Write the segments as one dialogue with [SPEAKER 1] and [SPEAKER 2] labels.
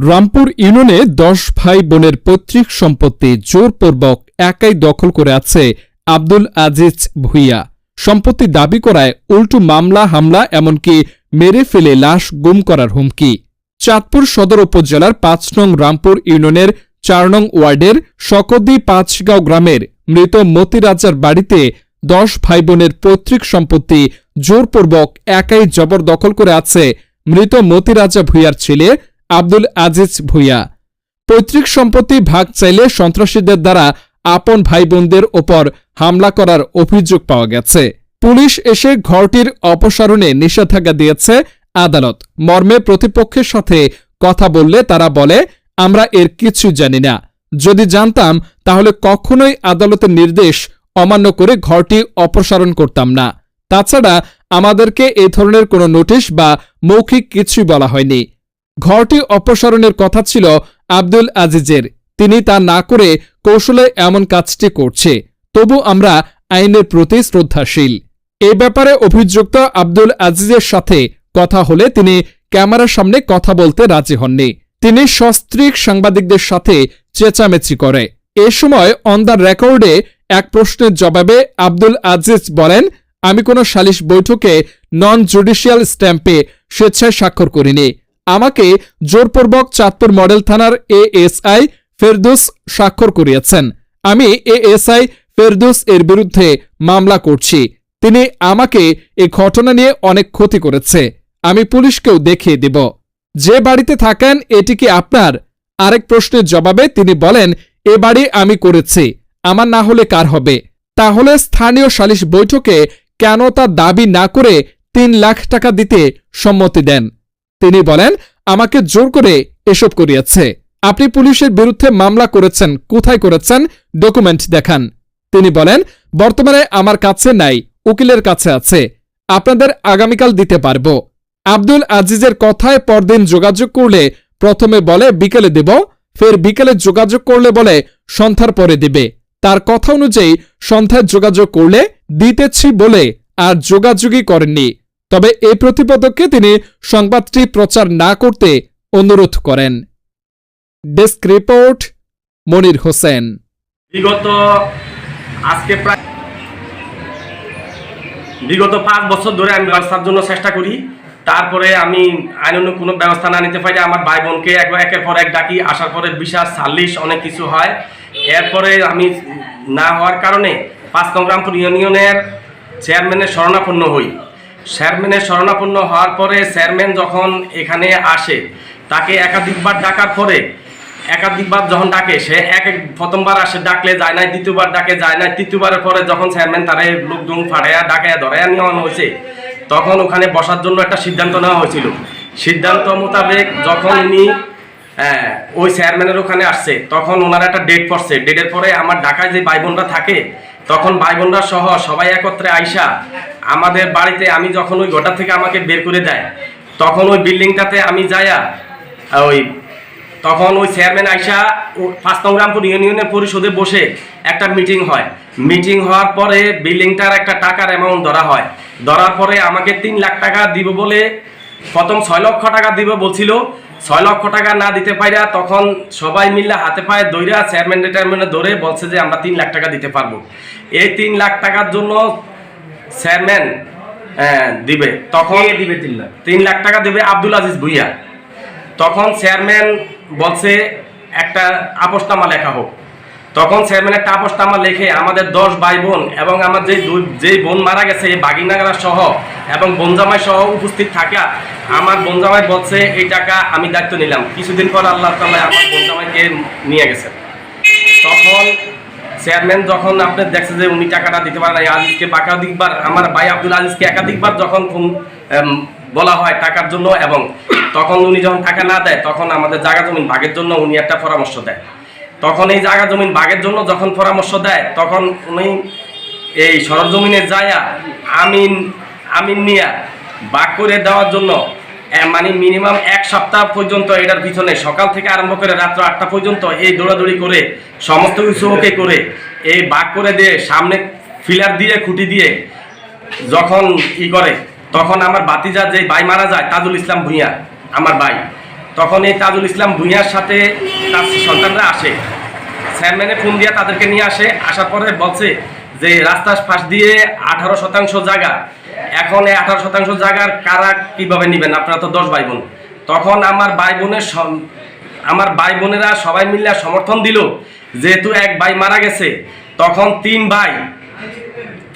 [SPEAKER 1] রামপুর ইউনিয়নে দশ ভাই বোনের পৈতৃক সম্পত্তি জোরপূর্বক একাই দখল করে আছে আব্দুল আজিজ ভুইয়া। সম্পত্তি দাবি করায় উল্টো মামলা, হামলা, এমনকি মেরে ফেলে লাশ গুম করার হুমকি। চাঁদপুর সদর উপজেলার পাঁচ নং রামপুর ইউনিয়নের চার নং ওয়ার্ডের সকদি পাঁচগাঁও গ্রামের মৃত মতিরাজার বাড়িতে দশ ভাই বোনের পৈতৃক সম্পত্তি জোরপূর্বক একাই জবরদখল করে আছে মৃত মতিরাজা ভুইয়ার ছেলে আব্দুল আজিজ ভুইয়া। পৈতৃক সম্পত্তি ভাগ চাইলে সন্ত্রাসীদের দ্বারা আপন ভাই বোনদের ওপর হামলা করার অভিযোগ পাওয়া গেছে। পুলিশ এসে ঘরটির অপসারণে নিষেধাজ্ঞা দিয়েছে আদালত। মর্মে প্রতিপক্ষের সাথে কথা বললে তারা বলে, আমরা এর কিছু জানি না। যদি জানতাম, তাহলে কখনোই আদালতের নির্দেশ অমান্য করে ঘরটি অপসারণ করতাম না। তাছাড়া আমাদেরকে এই ধরনের কোনো নোটিশ বা মৌখিক কিছুই বলা হয়নি। ঘরটি অপসারণের কথা ছিল আব্দুল আজিজের। তিনি তা না করে কৌশলে এমন কাজটি করছে। তবু আমরা আইনের প্রতি শ্রদ্ধাশীল। এ ব্যাপারে অভিযুক্ত আব্দুল আজিজের সাথে কথা হলে তিনি ক্যামেরার সামনে কথা বলতে রাজি হননি। তিনি সস্ত্রীক সাংবাদিকদের সাথে চেঁচামেচি করে। এ সময় অন দ্য রেকর্ডে এক প্রশ্নের জবাবে আব্দুল আজিজ বলেন, আমি কোনো সালিশ বৈঠকে নন জুডিশিয়াল স্ট্যাম্পে স্বেচ্ছায় স্বাক্ষর করিনি। আমাকে জোরপূর্বক চাঁদপুর মডেল থানার এএসআই ফেরদুস স্বাক্ষর করিয়েছেন। আমি এএসআই ফেরদুস এর বিরুদ্ধে মামলা করছি। তিনি আমাকে এ ঘটনা নিয়ে অনেক ক্ষতি করেছে। আমি পুলিশকেও দেখিয়ে দেব। যে বাড়িতে থাকেন, এটি কি আপনার? আরেক প্রশ্নের জবাবে তিনি বলেন, এ বাড়ি আমি করেছি। আমার না হলে কার হবে? তাহলে স্থানীয় সালিশ বৈঠকে কেন তা দাবি না করে তিন লাখ টাকা দিতে সম্মতি দেন? তিনি বলেন, আমাকে জোর করে এসব করিয়েছে। আপনি পুলিশের বিরুদ্ধে মামলা করেছেন, কোথায় করেছেন, ডকুমেন্ট দেখান। তিনি বলেন, বর্তমানে আমার কাছে নাই, উকিলের কাছে আছে। আপনাদের আগামীকাল দিতে পারব। আব্দুল আজিজের কথায় পরদিন যোগাযোগ করলে প্রথমে বলে, বিকেলে দেব। ফের বিকেলে যোগাযোগ করলে বলে, সন্ধ্যার পরে দেবে। তার কথা অনুযায়ী সন্ধ্যায় যোগাযোগ করলে, দিতেছি বলে আর যোগাযোগই করেননি। তবে এই প্রতিপদকে তিনি সংবাদটি প্রচার না করতে অনুরোধ করেন। Desk report, Monir Hossain.
[SPEAKER 2] বিগত আজকে প্রায় বিগত পাঁচ বছর ধরে আমি ব্যবস্থার জন্য চেষ্টা করি। তারপরে আমি আইন অন্য কোনো ব্যবস্থা না নিতে পারি, আমার ভাই বোনকে এক একের পর এক ডাকি, আসার পরে বিশাল সাল্লিশ অনেক কিছু হয়। এরপরে আমি না হওয়ার কারণে পাঁচ সংগ্রামপুর ইউনিয়নের চেয়ারম্যানের শরণাপন্ন হই। চেয়ারম্যানের শরণাপন্ন হওয়ার পরে চেয়ারম্যান যখন এখানে আসে তাকে একাধিকবার ডাকার পরে একাধিকবার যখন ডাকে সে এক এক প্রথমবার আসে ডাকলে যায় না দ্বিতীয়বার ডাকে যায় না তৃতীয়বারের পরে যখন চেয়ারম্যান তারে লোকজন ফাড়াইয়া ডাকাইয়া ধরাইয়া নেওয়ানো হয়েছে তখন ওখানে বসার জন্য একটা সিদ্ধান্ত নেওয়া হয়েছিল। সিদ্ধান্ত মোতাবেক যখন উনি হ্যাঁ, ওই চেয়ারম্যানের ওখানে আসছে তখন ওনার একটা ডেট পড়ছে। ডেটের পরে আমার ঢাকায় যে ভাই বোনরা থাকে তখন ভাই বোনরা সহ সবাই একত্রে আইসা আমাদের বাড়িতে আমি যখন ওই গোটা থেকে আমাকে বের করে দেয়, তখন ওই বিল্ডিংটাতে আমি যাইয়া, ওই তখন ওই চেয়ারম্যান আইসা পাঁচ রামপুর ইউনিয়নের পরিষদে বসে একটা মিটিং হয়। মিটিং হওয়ার পরে বিল্ডিংটার একটা টাকার অ্যামাউন্ট ধরা হয়। ধরার পরে আমাকে তিন লাখ টাকা দিব বলে, প্রথম ছয় লক্ষ টাকা দিব বলছিল। ছয় লক্ষ টাকা না দিতে পাইরা তখন সবাই মিললে হাতে পায়ে দৈরা চেয়ারম্যান রিটায়ারমেন্টে ধরে বলছে যে আমরা তিন লাখ টাকা দিতে পারব। এই তিন লাখ টাকার জন্য চেয়ারম্যান দিবে। তখন দিবে তিন লাখ? তিন লাখ টাকা দেবে আব্দুল আজিজ ভুইয়া। তখন চেয়ারম্যান বলছে একটা আপোষনামা লেখা হোক। তখন চেয়ারম্যান একটা আপোষনামা লেখে, আমাদের দশ ভাই বোন এবং আমার যে দুই যেই বোন মারা গেছে, এই বাগিনাগারা সহ এবং বনজামাই সহ উপস্থিত থাকা, আমার বনজামাই বলছে, এই টাকা আমি দায়িত্ব নিলাম। কিছুদিন পর আল্লাহ তাল্লাহ আমার বনজামাইকে নিয়ে গেছে। তখন চেয়ারম্যান যখন আপনি দেখছে যে উনি টাকাটা দিতে পারে না আজিজকে একাধিকবার আমার ভাই আব্দুল আজিজকে একাধিকবার যখন ফোন বলা হয় টাকার জন্য এবং তখন উনি যখন টাকা না দেয়, তখন আমাদের জায়গা জমিন ভাগের জন্য উনি একটা পরামর্শ দেয়। তখন এই জায়গা জমিন বাঘের জন্য যখন পরামর্শ দেয়, তখন উনি এই সরজমিনে যায়া আমিন আমিন নিয়া বাক করে দেওয়ার জন্য মানে মিনিমাম এক সপ্তাহ পর্যন্ত এটার পিছনে, সকাল থেকে আরম্ভ করে রাত্র আটটা পর্যন্ত এই দৌড়াদৌড়ি করে, সমস্ত কিছু ওকে করে, এই বাঘ করে দিয়ে সামনে ফিলার দিয়ে, খুঁটি দিয়ে যখন ই করে, তখন আমার বাতিজা যে ভাই মারা যায়, তাজুল ইসলাম ভূঁইয়া, আমার ভাই। তখন এই তাজুল ইসলাম ভুঁইয়ার সাথে তার সন্তানরা আসে। চেয়ারম্যানে ফোন দিয়ে তাদেরকে নিয়ে আসে। আসার পরে বলছে যে, রাস্তার পাশ দিয়ে আঠারো শতাংশ জায়গা। এখন এই আঠারো শতাংশ জায়গার কারা কীভাবে নেবেন? আপনারা তো দশ ভাই বোন। তখন আমার ভাই বোনের আমার ভাই বোনেরা সবাই মিলে সমর্থন দিল। যেহেতু এক ভাই মারা গেছে, তখন তিন ভাই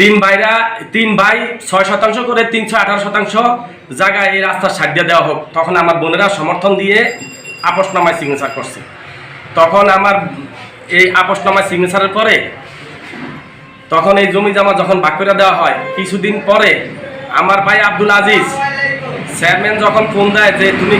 [SPEAKER 2] তিন ভাইরা, তিন ভাই ছয় শতাংশ করে তিনশো আঠারো শতাংশ জায়গায় এই রাস্তার সাইড দিয়ে দেওয়া হোক। তখন আমার বোনেরা সমর্থন দিয়ে আপসনামায় সিগনেচার করছে। তখন আমার এই আপসনামায় সিগনেচারের পরে তখন এই জমি জমা যখন ভাগ করে দেওয়া হয়, কিছুদিন পরে আমার ভাই আব্দুল আজিজ চেয়ারম্যান যখন ফোন দেয় যে, তুমি